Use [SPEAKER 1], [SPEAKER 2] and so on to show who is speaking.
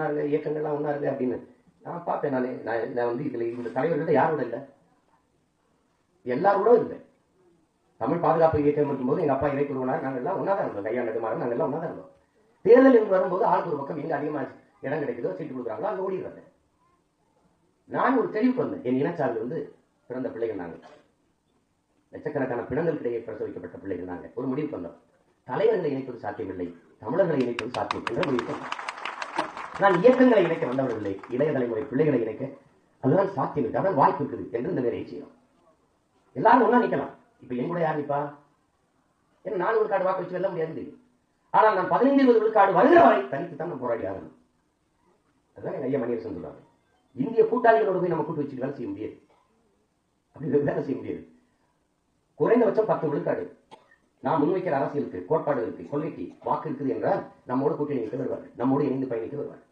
[SPEAKER 1] ஒன்றா இருங்க இயக்கங்கள்லாம் ஒன்றா இருங்க அப்படின்னு நான் பார்ப்பேன் நான். நான் நான் வந்து இதில் இந்த தலைவர்கள்ட்ட யாரோட இல்லை. எல்லாரோட இல்லை. தமிழ் பாதுகாப்பு இயக்கம் இருக்கும்போது எங்கள் அப்பா இணை குருவனார் நாங்கள் எல்லாம் ஒன்றா தான் இருந்தோம். கையா நடுமாறன் நாங்கள் எல்லாம் ஒன்றா தான் இருந்தோம். தேர்தல் என்று வரும்போது ஆளுக்கு ஒரு பக்கம் எங்கே அதிகமாக இடம் கிடைக்குதோ சீட்டு கொடுக்குறாங்களோ அங்கே ஓடிடுறாங்க நான் ஒரு தெளிவுக்கு வந்தேன் என் இனச்சார்பில் இருந்து பிறந்த பிள்ளைகள் நாங்கள் லட்சக்கணக்கான பிணங்களுக்கிடையே பிரசவ வைக்கப்பட்ட பிள்ளைகள் நாங்கள் ஒரு முடிவுக்கு வந்தோம் தலைவர்களை இணைப்பது சாத்தியமில்லை. தமிழர்களை இணைப்பது சாத்தியம் என்ற முடிவுக்கு வந்தோம். நான் இயக்கங்களை இணைக்க வந்தவர்கள் இளைய தலைமுறை பிள்ளைகளை இணைக்க அதுதான் சாத்தியம் இருக்கு. அதான் வாய்ப்பு இருக்குது என்று இந்த வேலையை செய்யும் எல்லாரும் ஒன்றா நிற்கலாம் இப்ப என் கூட யார் நிற்பா ஏன்னா நாலு விழுக்காடு வாக்கு வச்சு வெல்ல முடியாது ஆனால் நான் பதினைந்து இருபது விழுக்காடு வருகிற வரை தனித்து தான் போராடி ஆகணும். அதுதான் எங்க ஐயா மணியரசன் சொல்றாங்க இந்திய கூட்டாளிகளோட போய் நம்ம கூட்டு வச்சுட்டு வேலை செய்ய முடியாது. அப்படி வேலை செய்ய முடியாது. குறைந்தபட்சம் பத்து விழுக்காடு. நான் முன்வைக்கிற அரசியலுக்கு கோட்பாடுகளுக்கு கொள்கைக்கு வாக்கு இருக்குது என்றால் நம்மோட கூட்டணி வைக்க வருவார் நம்மோடு இணைந்து பயணிக்க வருவார்